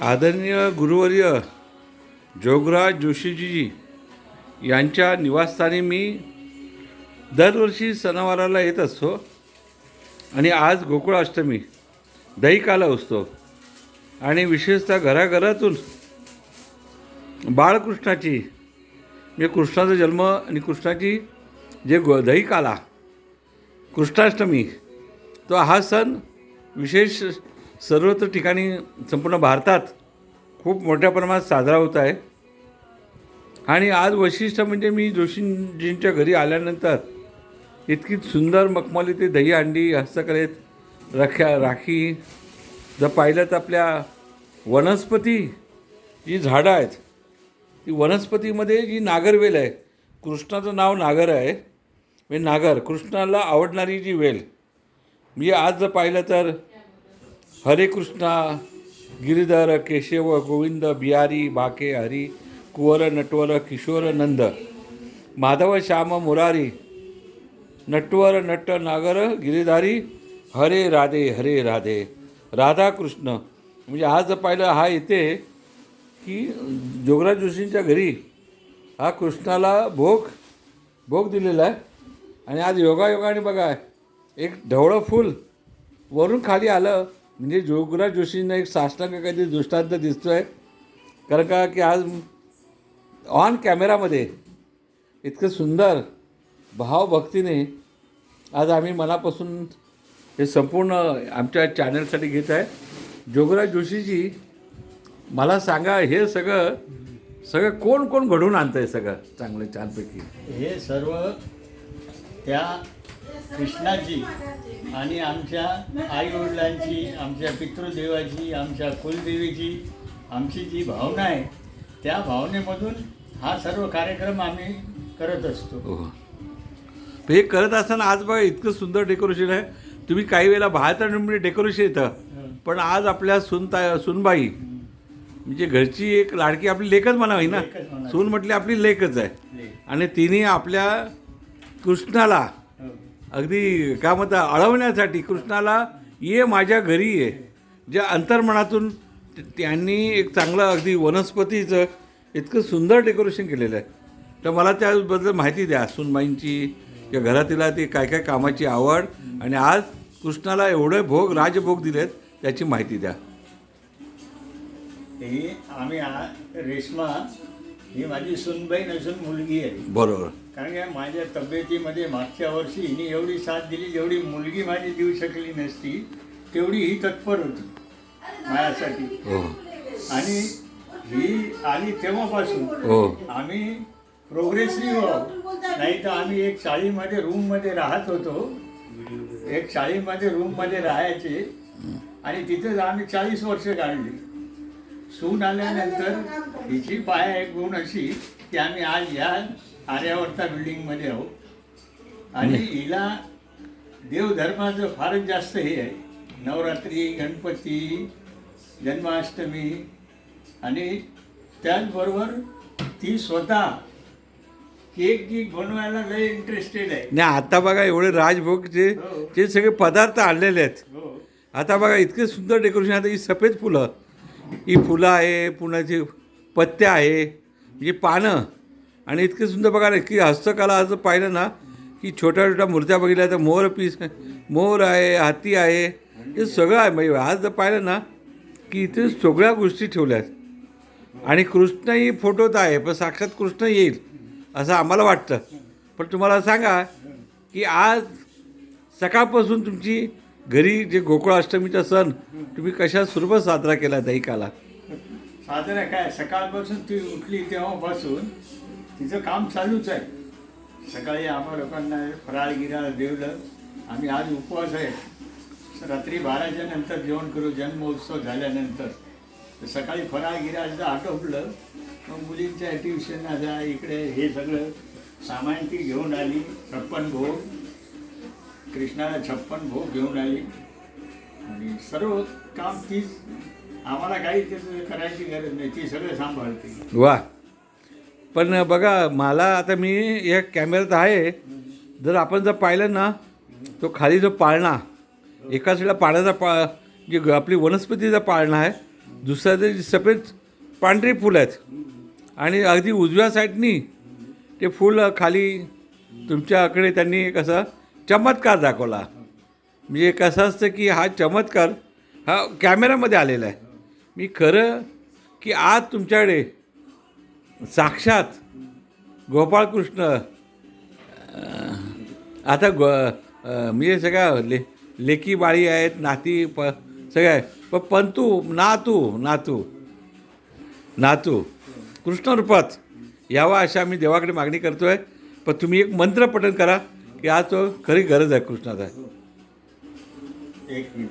आदरणीय गुरुवर्य जोगराज जोशीजी यांच्या निवासस्थानी मी दरवर्षी सणावाराला येत असतो आणि आज गोकुळाष्टमी दही काला असतो. आणि विशेषतः घराघरातून बाळकृष्णाची म्हणजे कृष्णाचा जन्म आणि कृष्णाची जे गो दही काला कृष्णाष्टमी तो हा सण विशेष सर्वत्र ठिकाणी संपूर्ण भारतात खूप मोठ्या प्रमाणात साजरा होत आहे. आणि आज वैशिष्ट्य म्हणजे मी जोशींजींच्या घरी आल्यानंतर इतकी सुंदर मखमली ते दही अंडी हस्तकलेत रख्या राखी जर पाहिलं तर आपल्या वनस्पती जी झाडं आहेत ती वनस्पतीमध्ये जी नागरवेल आहे कृष्णाचं नाव नागर आहे म्हणजे नागर कृष्णाला आवडणारी जी वेल. म्हणजे आज जर पाहिलं तर हरे कृष्णा गिरिधर केशव गोविंद बिहारी बाके हरी कुंवर नटवर किशोर नंद माधव श्याम मुरारी नटवर नट नागर गिरिधारी हरे राधे हरे राधे राधा कृष्ण. म्हणजे आज जर पाहिलं हा येते की जोगराज जोशींच्या घरी हा कृष्णाला भोग भोग दिलेला आहे. आणि आज योगायोगाने बघा एक ढवळं फूल वरून खाली आलं म्हणजे जोगराज जोशींना एक साष्टांग काहीतरी दृष्टांत दिसतो आहे कारण का की आज ऑन कॅमेरामध्ये इतकं सुंदर भावभक्तीने आज आम्ही मनापासून हे संपूर्ण आमच्या चॅनलसाठी घेत आहे. जोगराज जोशीजी मला सांगा हे सगळं सगळं कोण कोण घडवून आणतं आहे सगळं चांगलं छानपैकी? हे सर्व त्या कृष्णाची आणि आमच्या आईवडिलांची आमच्या पितृदेवाची आमच्या कुलदेवीची आमची जी भावना आहे त्या भावनेमधून हा सर्व कार्यक्रम आम्ही करत असतो हो हे करत असताना आज बघा इतकं सुंदर डेकोरेशन आहे तुम्ही काही वेळेला बाहेर डेकोरेशन येतं पण आज आपल्या सुनता सुनबाई म्हणजे घरची एक लाडकी आपली लेखच म्हणावी ना. सून म्हटली आपली लेखच आहे. आणि तिने आपल्या कृष्णाला. अगदी काय म्हणता अळवण्यासाठी कृष्णाला ये माझ्या घरी ये. ज्या अंतर्मनातून त्यांनी एक चांगलं अगदी वनस्पतीचं इतकं सुंदर डेकोरेशन केलेलं आहे. तर मला त्याबद्दल माहिती द्या सुनबाईंची या घरातीला ती काय काय कामाची आवड आणि आज कृष्णाला एवढे भोग राजभोग दिलेत त्याची माहिती द्या. आम्ही आ- रेश्मा ही माझी सुनबाई नसून मुलगी आहे. बरोबर. कारण का माझ्या तब्येतीमध्ये मागच्या वर्षी हिने एवढी साथ दिली जेवढी मुलगी माझी देऊ शकली नसती तेवढी ही तत्पर होती माझ्यासाठी. हो. आणि ही आली तेव्हापासून हो. आम्ही प्रोग्रेसिव्ह आहोत. नाही तर आम्ही एक शाळेमध्ये रूममध्ये राहत होतो. एक शाळेमध्ये रूममध्ये राहायचे. आणि तिथेच आम्ही चाळीस वर्ष काढली सून आल्यानंतर हिची पाया एक गुण अशी की आम्ही आज या आर्यावर्ता बिल्डिंगमध्ये आहोत. आणि हिला देवधर्माचं फारच जास्त हे आहे. नवरात्री गणपती जन्माष्टमी आणि त्याचबरोबर ती स्वतः केक गिक बनवायला लय इंटरेस्टेड आहे. नाही आता बघा एवढे राजभोग जे हो. जे सगळे पदार्थ आणलेले आहेत. हो. आता बघा इतके सुंदर डेकोरेशन आता ही सफेद फुलं. ही फुलं आहे पुण्याची पत्त्या पत्ते आहे म्हणजे पानं. आणि इतकी सुंदर बघा ना की हस्तकला असं पाहिलं ना की छोट्या छोट्या मूर्त्या बघितल्या तर मोर पीस मोर आहे हाती आहे हे सगळं आहे. म्हणजे आज जर पाहिलं ना की इथे सगळ्या गोष्टी ठेवल्या आहेत आणि कृष्णही फोटोत आहे पण साक्षात कृष्ण येईल असं आम्हाला वाटतं. पण तुम्हाला सांगा की आज सकाळपासून तुमची घरी जे गोकुळाष्टमीचा सण तुम्ही कशा स्वरूपात साजरा केला दहीकाला? साजरा काय? सकाळपासून ती उठली तेव्हापासून तिचं काम चालूच आहे. सकाळी आम्हा लोकांना फराळ गिराळ देवलं. आम्ही आज उपवास आहे. रात्री बाराच्या नंतर जेवण करू. जन्मोत्सव झाल्यानंतर. सकाळी फराळ गिराळचं आटोपलं मग मुलींच्या ट्युशनला जा इकडे हे सगळं. सामान ती घेऊन आली. छप्पन भोग. कृष्णाला छप्पन भोग घेऊन आली. आणि सर्व काम तीच आम्हाला काही त्याचं करायची गरज नाही ती सगळं सांभाळते. वा. पण बघा मला आता मी या कॅमेऱ्यात आहे. जर आपण जर पाहिलं ना तो खाली जो पाळणा एका साईडला पाण्याचा पा जी आपली वनस्पतीचा पाळणा आहे दुसऱ्या जे सफेद पांढरी फुलं आहेत आणि अगदी उजव्या साईडनी ते फूल खाली तुमच्याकडे त्यांनी एक असा चमत्कार दाखवला. म्हणजे कसं असतं की हा चमत्कार हा कॅमेऱ्यामध्ये आलेला आहे. मी खरं की आज तुमच्याकडे साक्षात गोपाळकृष्ण आता ग म्हणजे सगळ्या ले लेकी बाळी आहेत नाती प सगळ्या आहे पण पंतू नातू नातू नातू कृष्णरूपात यावा अशा आम्ही देवाकडे मागणी करतो आहे पण तुम्ही एक मंत्र पठण करा. याच खरी गरज आहे कृष्णाचा एक मिनिट.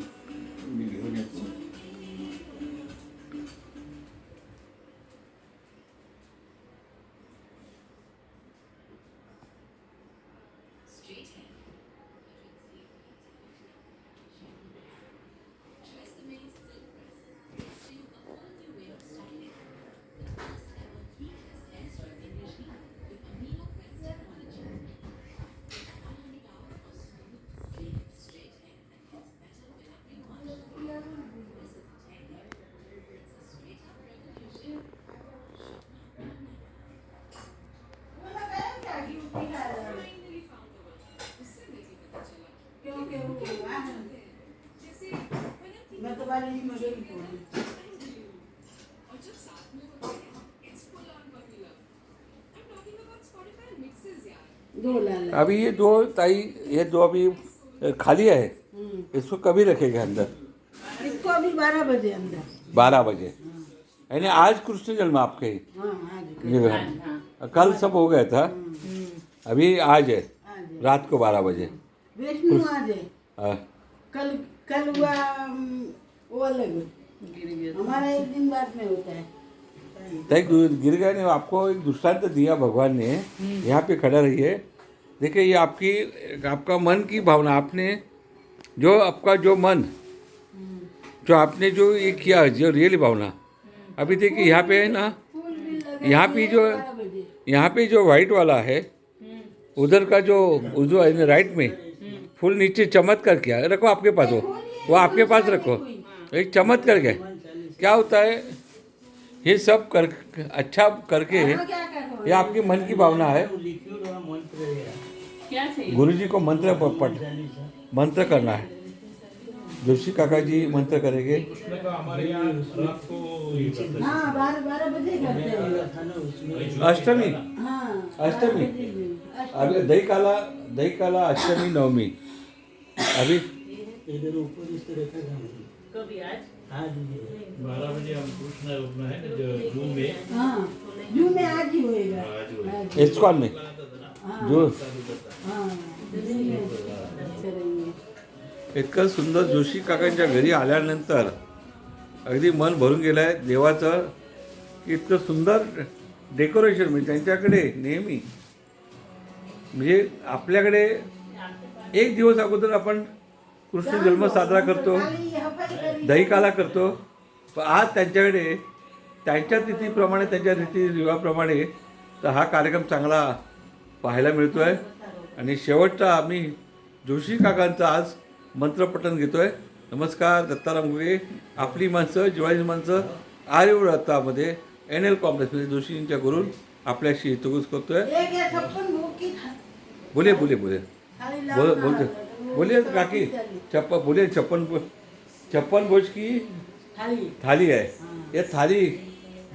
मैं तो ही दो लाल अभी ये दो ताई ये दो अभी खाली है इसको कभी रखेगा अंदर? इसको अभी बारह बजे अंदर। बारह बजे। यानी आज कृष्ण जन्म आपके। हाँ आज कल सब हो गया था। अभी आज है। रात को बारह बजे। आज। है। कल कल हुआ वो अलग। हमारा एक दिन बाद में होता है। ने आपको एक दृष्टांत दिया भगवान ने। यहाँ पे खड़ा रहिए। देखिए ये आपकी आपका मन की भावना आपने जो आपका जो मन जो आपने जो ये किया जो रियल भावना। अभी देखिए यहाँ पे है ना यहाँ पे जो यहाँ पे जो वाइट वाला है उधर का जो है राइट में फूल नीचे चमत्कार किया। रखो आपके पास वो। वो आपके पास रखो। एक चमत्कार क्या। है? क्या होता है? ये सब कर अच्छा करके ये आपकी मन की भावना है। गुरु जी को मंत्र प- पठ मंत्र करना है। जोशी काका जी मंत्र करेंगे। हाँ हैं। अष्टमी? हाँ अष्टमी? अष्ट- अभी दही काला दही काला अष्टमी नवमी। अभी? कभी आज? बारह बजे हम कृष्ण अपना है ना जो जून में। हाँ जून में आज ही होएगा। आज इस्कॉन में? हाँ। जो हाँ इतकं सुंदर जोशी काकांच्या घरी आल्यानंतर अगदी मन भरून गेलं आहे देवाचं. इतकं सुंदर डेकोरेशन म्हणजे त्यांच्याकडे नेहमी म्हणजे आपल्याकडे एक दिवस अगोदर आपण कृष्ण जन्म साजरा करतो दहीकाला करतो. पण आज त्यांच्याकडे त्यांच्या तिथीप्रमाणे त्यांच्या रीतिरिवाप्रमाणे तर हा कार्यक्रम चांगला पाहायला मिळतो आहे आणि शेवटचा आम्ही जोशी काकांचा आज मंत्रपठण घेतो आहे नमस्कार दत्ताराम गुगे. आपली माणसं जिवाळी माणसं आर्यव्रतामध्ये एन एल कॉम्प्लेक्समध्ये जोशींच्या घरून आपल्याशी हितगुज करतो आहे बोले बोले बोले. बोल बोलते बोलिए काकी छप्पन बोलिए छप्पन छप्पन भोज की थाली। थाली है। ये थाली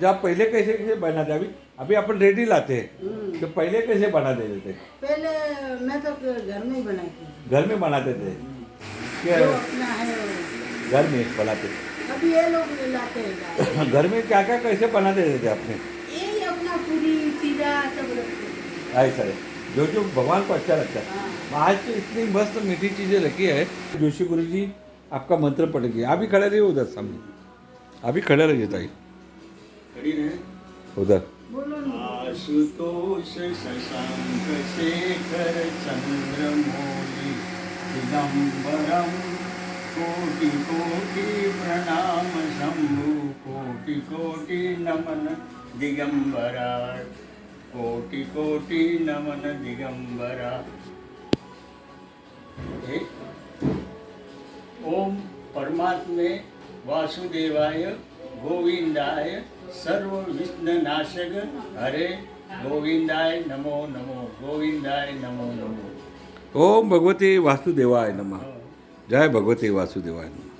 जब आप पहले कैसे कैसे बनाते अभी अभी अपन रेडी लाते हैं। तो पहले कैसे बना देते? थे पहले मैं तो घर में ही बनाती घर में बनाते थे क्या है। घर में बनाते? अभी ये लोग लाते हैं। घर में क्या क्या कैसे बना देते थे अपने? यही अपना पूरी सीधा सब ऐसा है। जो जो भगवान को अच्छा लगता है। हाँ। आज तो इतनी मस्त मीठी चीज़ें रखी है। जोशी गुरु जी आपका मंत्र पढ़ गया। अभी खड़े रहिए उधर सामने। अभी खड़े रहिए ताई। उधर। आशुतोष शशांक शेखर चंद्रमौली दिगंबरम कोटि कोटि प्रणाम शंभु कोटि कोटि नमन दिगंबरा। કોટી કોટી નમન દિગંબરા ઓમ પરમાત્મે વાસુદેવાય ગોવિંદાય સર્વ વિઘ્નનાશક હરે ગોવિંદાય નમો નમો ગોવિંદાય નમો નમો ઓમ ભગવતી વાસુદેવાય નમઃ જય ભગવતી વાસુદેવાય નમઃ